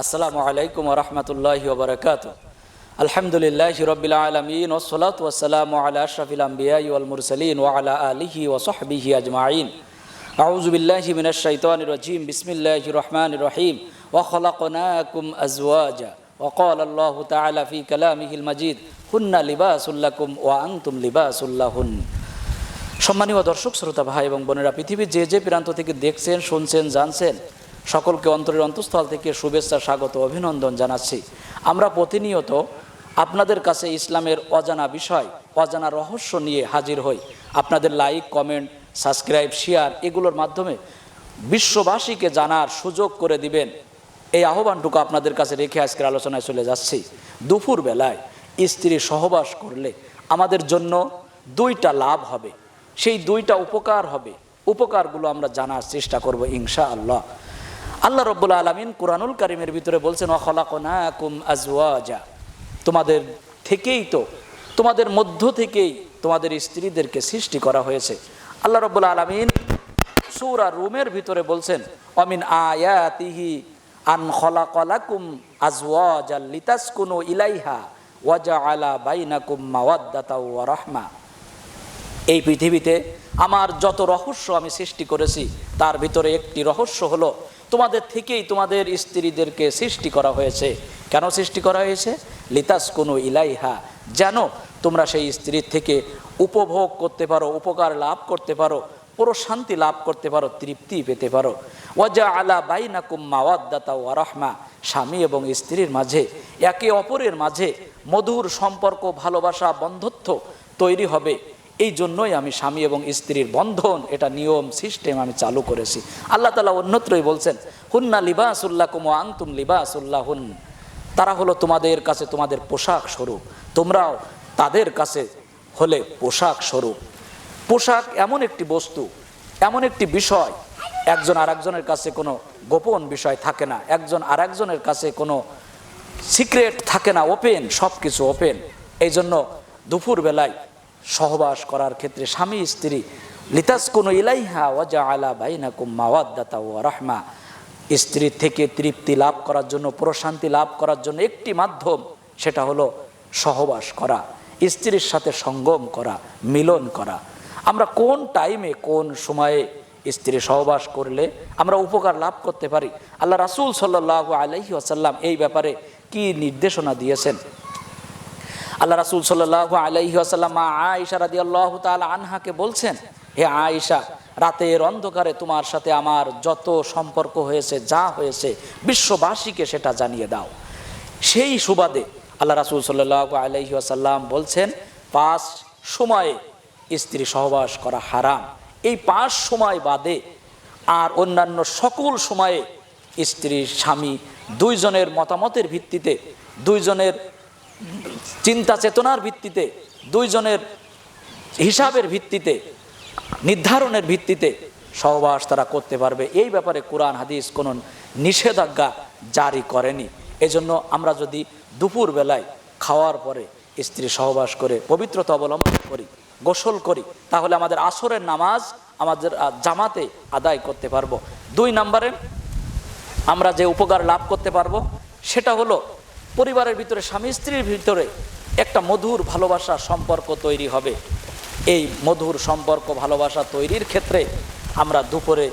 আসসালামু আলাইকুম রহমতুল্লাহ বরকাত আলহামদুলিল্লাহ রবিল আলমিন ওসলাত ওসালাম আলা আশরাফিল আম্বিয়াই ওয়াল মুরসালিন ওয়া আলা আলিহি ওয়া সাহবিহি আজমাইন। আউযু বিল্লাহি মিনাশ শাইতানির রাজিম। বিসমিল্লাহির রহমানির রহিম। ওয়া ক্বালা আল্লাহু তাআলা ফি কালামিহিল মাজিদ। হুন্না লিবাসুল লাকুম ওয়া আনতুম লিবাসুল লাহুন। সম্মানীয় দর্শক, শ্রোতা, ভাই এবং বোনেরা, পৃথিবীর যে যে প্রান্ত থেকে দেখছেন, শুনছেন, জানছেন সকলকে অন্তরের অন্তঃস্থল থেকে শুভেচ্ছা, স্বাগত, অভিনন্দন জানাচ্ছি। আমরা প্রতিনিয়ত আপনাদের কাছে ইসলামের অজানা বিষয়, অজানা রহস্য নিয়ে হাজির হই। আপনাদের লাইক, কমেন্ট, সাবস্ক্রাইব, শেয়ার এগুলোর মাধ্যমে বিশ্ববাসীকে জানার সুযোগ করে দিবেন। এই আহ্বানটুকু আপনাদের কাছে রেখে আজকের আলোচনায় চলে যাচ্ছি। দুপুর বেলায় স্ত্রী সহবাস করলে আমাদের জন্য দুইটা লাভ হবে। সেই দুইটা উপকার হবে। উপকারগুলো আমরা জানার চেষ্টা করব ইনশা আল্লাহ আল্লাহ রব্বুল আলমিন কোরআনুল কারিমের ভিতরে বলছেন অখলাকুম আজওয়াজা। তোমাদের থেকেই তো, তোমাদের মধ্য থেকেই তোমাদের স্ত্রীদেরকে সৃষ্টি করা হয়েছে। আল্লাহ রব্বুল আলমিন সৌরা রুমের ভিতরে বলছেন অমিন আয়াতিহি আন খলাকলাকুম আজওয়াজা লিতাসকুনু ইলাইহা ওয়াজা আলা বাইনাকুম মাওয়াদ্দাতা ওয়া রাহমা। এই পৃথিবীতে আমার যত রহস্য আমি সৃষ্টি করেছি, তার ভিতরে একটি রহস্য হলো তোমাদের থেকেই তোমাদের স্ত্রীদেরকে সৃষ্টি করা হয়েছে। কেন সৃষ্টি করা হয়েছে? লিতাস কোনো ইলাইহা। যেন তোমরা সেই স্ত্রীর থেকে উপভোগ করতে পারো, উপকার লাভ করতে পারো, প্রশান্তি লাভ করতে পারো, তৃপ্তি পেতে পারো। ওয়াজা আলা বাইনাকুম মাওয়াদ্দাতা ওয়া রাহমা। স্বামী এবং স্ত্রীর মাঝে, একে অপরের মাঝে মধুর সম্পর্ক, ভালোবাসা, বন্ধুত্ব তৈরি হবে। এই জন্যই আমি স্বামী এবং স্ত্রীর বন্ধন, এটা নিয়ম, সিস্টেম আমি চালু করেছি। আল্লাহ তালা অন্যত্রই বলছেন, হুন্না লিবাসুল্লাহ কুমো আংতুম লিবাসুল্লাহ হুন তারা হলো তোমাদের কাছে তোমাদের পোশাক স্বরূপ। তোমরাও তাদের কাছে হলে পোশাক স্বরূপ। পোশাক এমন একটি বস্তু, এমন একটি বিষয়, একজন আরেকজনের কাছে কোনো গোপন বিষয় থাকে না, একজন আরেকজনের কাছে কোনো সিক্রেট থাকে না, ওপেন সব কিছু ওপেন। এই জন্য দুপুর বেলায় সহবাস করার ক্ষেত্রে স্বামী, স্ত্রী লিতাস কোনো ইলাইহা ওয়াজা আলা বাইনা কুম্মাওয়াদ্দাতা ও রাহমা। স্ত্রীর থেকে তৃপ্তি লাভ করার জন্য, প্রশান্তি লাভ করার জন্য একটি মাধ্যম, সেটা হলো সহবাস করা। স্ত্রীর সাথে সঙ্গম করা, মিলন করা। আমরা কোন টাইমে কোন সময়ে স্ত্রী সহবাস করলে আমরা উপকার লাভ করতে পারি? আল্লাহ রাসুল সাল্লাহ আলহি আসাল্লাম এই ব্যাপারে কি নির্দেশনা দিয়েছেন? আল্লাহ রাসুল সাল্লাহ আলাইহি আসাল্লাম আয়সা রাদি আল্লাহ তাল আনহাকে বলছেন, হে আয়সা রাতের অন্ধকারে তোমার সাথে আমার যত সম্পর্ক হয়েছে, যা হয়েছে, বিশ্ববাসীকে সেটা জানিয়ে দাও। সেই সুবাদে আল্লাহ রাসুল সাল্লাহ আলাইহি আসাল্লাম বলছেন, পাঁচ সময়ে স্ত্রী সহবাস করা হারাম। এই পাঁচ সময় বাদে আর অন্যান্য সকল সময়ে স্ত্রী, স্বামী দুইজনের মতামতের ভিত্তিতে দুইজনের চিন্তা চেতনার ভিত্তিতে, দুইজনের হিসাবের ভিত্তিতে, নির্ধারণের ভিত্তিতে সহবাস তারা করতে পারবে। এই ব্যাপারে কোরআন, হাদিস কোনো নিষেধাজ্ঞা জারি করেনি। এজন্য আমরা যদি দুপুর বেলায় খাওয়ার পরে স্ত্রী সহবাস করে, পবিত্রতা অবলম্বন করি, গোসল করি, তাহলে আমাদের আসরের নামাজ আমাদের জামাতে আদায় করতে পারব। দুই নম্বরে আমরা যে উপকার লাভ করতে পারব, সেটা হলো পরিবারের ভিতরে, স্বামী স্ত্রীর ভিতরে একটা মধুর ভালোবাসা সম্পর্ক তৈরি হবে। এই মধুর সম্পর্ক, ভালোবাসা তৈরির ক্ষেত্রে আমরা দুপুরে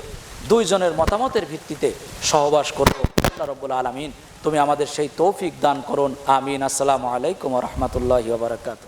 দুইজনের মতামতের ভিত্তিতে সহবাস করব। রব্বুল আলমিন, তুমি আমাদের সেই তৌফিক দান করুন। আমিন। আসসালামু আলাইকুম রহমতুল্লাহ বারকাত